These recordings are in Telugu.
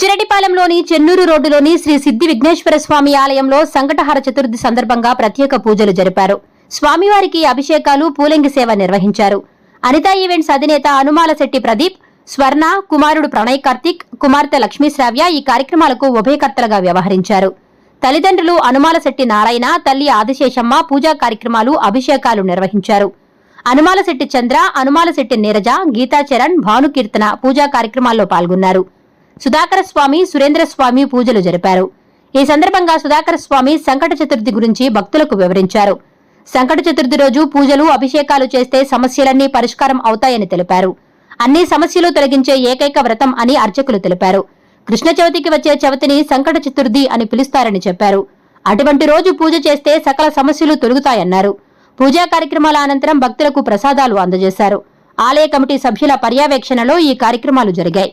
బుచ్చిరెడ్డిపాలెంలోని చెన్నూరు రోడ్డులోని శ్రీ సిద్ధి విఘ్నేశ్వర స్వామి ఆలయంలో సంకటహార చతుర్థి సందర్భంగా ప్రత్యేక పూజలు జరిపారు. స్వామివారికి అభిషేకాలు పూలంగి సేవ నిర్వహించారు. అనితా ఈవెంట్స్ అధినేత అనుమాలశెట్టి ప్రదీప్ స్వర్ణ కుమారుడు ప్రణయ్ కార్తిక్ కుమార్తె లక్ష్మీశ్రావ్య ఈ కార్యక్రమాలకు ఉభయకర్తలుగా వ్యవహరించారు. తల్లిదండ్రులు అనుమాలశెట్టి నారాయణ తల్లి ఆదిశేషమ్మ పూజా కార్యక్రమాలు అభిషేకాలు నిర్వహించారు. అనుమాలశెట్టి చంద్ర అనుమాలశెట్టి నీరజ గీతాచరణ్ భానుకీర్తన పూజా కార్యక్రమాల్లో పాల్గొన్నారు. సుధాకర స్వామి సురేంద్ర స్వామి పూజలు జరిపారు. ఈ సందర్భంగా సుధాకర స్వామి సంకట చతుర్థి గురించి భక్తులకు వివరించారు. సంకట చతుర్థి రోజు పూజలు అభిషేకాలు చేస్తే సమస్యలన్నీ పరిష్కారం అవుతాయని తెలిపారు. అన్ని సమస్యలు తొలగించే ఏకైక వ్రతం అని అర్చకులు తెలిపారు. కృష్ణ చవితికి వచ్చే చవితిని సంకట చతుర్థి అని పిలుస్తారని చెప్పారు. అటువంటి రోజు పూజ చేస్తే సకల సమస్యలు తొలగుతాయన్నారు. పూజా కార్యక్రమాల అనంతరం భక్తులకు ప్రసాదాలు అందజేశారు. ఆలయ కమిటీ సభ్యుల పర్యవేక్షణలో ఈ కార్యక్రమాలు జరిగాయి.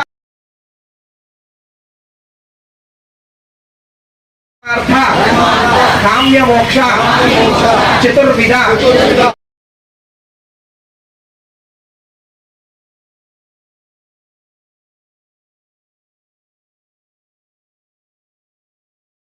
ప్రసాద సిద్ధ్యర్థే మమ